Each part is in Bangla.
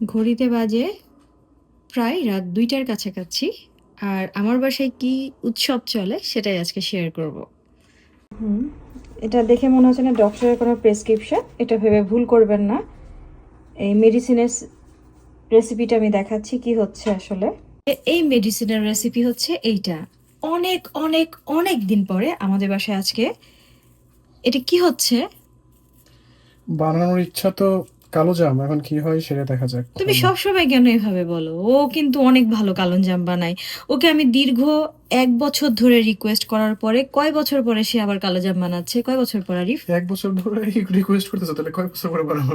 ঘড়িতে বাজে প্রায় রাত দুইটার কাছাকাছি। আর আমার বাসায় কি উৎসব চলে সেটাই আজকে শেয়ার করব। হুম এটা দেখে মনে হচ্ছে না ডক্টরের কোনো প্রেসক্রিপশন এটা ভেবে ভুল করবেন না। এই মেডিসিনের রেসিপিটা আমি দেখাচ্ছি কি হচ্ছে আসলে। এই মেডিসিনের রেসিপি হচ্ছে এইটা। অনেক অনেক অনেক দিন পরে আমাদের বাসায় আজকে। এটা কি হচ্ছে? বানানোর ইচ্ছা তো কালো জাম এখন কি হয় সেটা দেখা যাক। তুমি সবসময় কেন এভাবে বলো? ও কিন্তু অনেক ভালো কালো জাম বানায়। ওকে আমি দীর্ঘ এক বছর ধরে রিকোয়েস্ট করার পরে কয় বছর পরে সে আবার কালো জাম বানাচ্ছে? কয় বছর পর আরিফ? এক বছর ধরে রিকোয়েস্ট করতেছো তাহলে কয় বছর পরে বানাবো?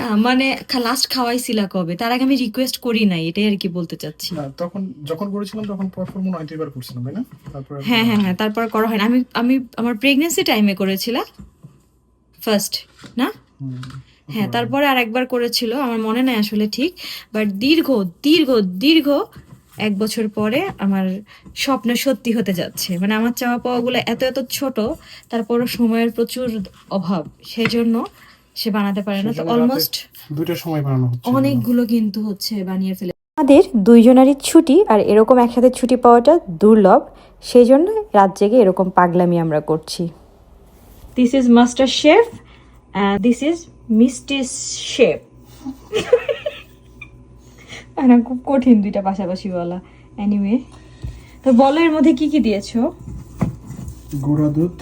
না মানে লাস্ট খাওয়াইছিলা কবে? তার আগে আমি রিকোয়েস্ট করি নাই এটাই আর কি বলতে চাচ্ছি। না তখন যখন করেছিলাম তখন পারফর্ম মনে হয় দুইবার করছিলাম তাই না? তারপর হ্যাঁ হ্যাঁ হ্যাঁ তারপর করা হয় না আমি আমি আমার প্রেগনেন্সি টাইমে করেছিলাম ফার্স্ট না? হ্যাঁ তারপরে আর একবার করেছিল আমার মনে নাই আসলে ঠিক বাট দীর্ঘ দীর্ঘ দীর্ঘ এক বছর পরে আমার স্বপ্ন সত্যি হতে যাচ্ছে। মানে আমার চাওয়া পাওয়াগুলো এত এত ছোট তারপরও সময়ের প্রচুর অভাব সেই জন্য সে বানাতে পারে না। তো অলমোস্ট দুইটার সময় বানানো হচ্ছে। অনেকগুলো কিন্তু হচ্ছে বানিয়ে ফেলে। আমাদের দুইজনারই ছুটি আর এরকম একসাথে ছুটি পাওয়াটা দুর্লভ সেই জন্য রাত জেগে এরকম পাগলামি আমরা করছি। This is master chef this is mishti chef না খুব কঠিন দুইটা পাশাপাশি বলা। এনিওয়ে তো বলো এর মধ্যে কি কি দিয়েছ? গুঁড়া দুধ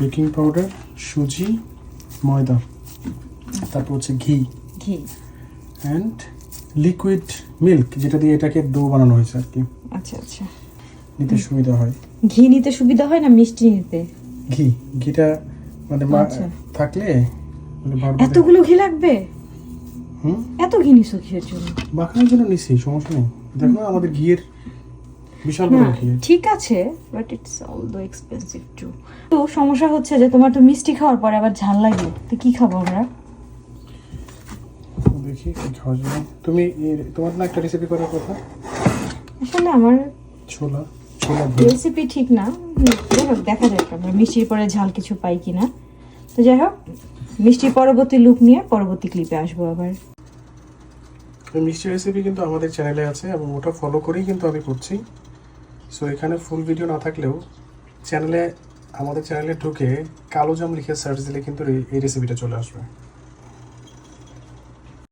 বেকিং পাউডার সুজি ময়দা। তারপর হচ্ছে ঘি। ঘি। অ্যান্ড লিকুইড মিল্ক যেটা দিয়ে এটাকে ডো বানানো হয়েছে আর কি। আচ্ছা আচ্ছা। নিতে সুবিধা হয়। ঘি নিতে সুবিধা হয় না মিষ্টি নিতে? ঘি। ঘিটা মানে আচ্ছা। থাকলে এতগুলো ঘি লাগবে? হুম? এত ঘি নিছো কিসের জন্য? মাখানোর জন্য নিছি সমস্যা নেই। দেখো আমাদের ঘিয়ের বিশাল বড় ঘি। ঠিক আছে but it's although expensive too তো সমস্যা হচ্ছে যে তোমার তো মিষ্টি খাওয়ার পরে আবার ঝাল লাগে তো কি খাব আমরা? দেখি কি খাওয়া যাবে তুমি তোমার না একটা রেসিপি করার কথা? আসলে আমার ছোলা রেসিপি ঠিক না। দেখা যাক আমরা মিষ্টির পরে ঝাল কিছু পাই কিনা। তো যাই হোক মিষ্টির পরবর্তী লুক নিয়ে পরবর্তী ক্লিপে আসব আবার। মিষ্টি রেসিপি কিন্তু আমাদের চ্যানেলে আছে এবং ওটা ফলো করেই কিন্তু আমি করছি। সো এখানে ফুল ভিডিও না থাকলেও চ্যানেলে আমাদের চ্যানেলে ঢুকে কালো জাম লিখে সার্চ দিলে কিন্তু এই রেসিপিটা চলে আসবে।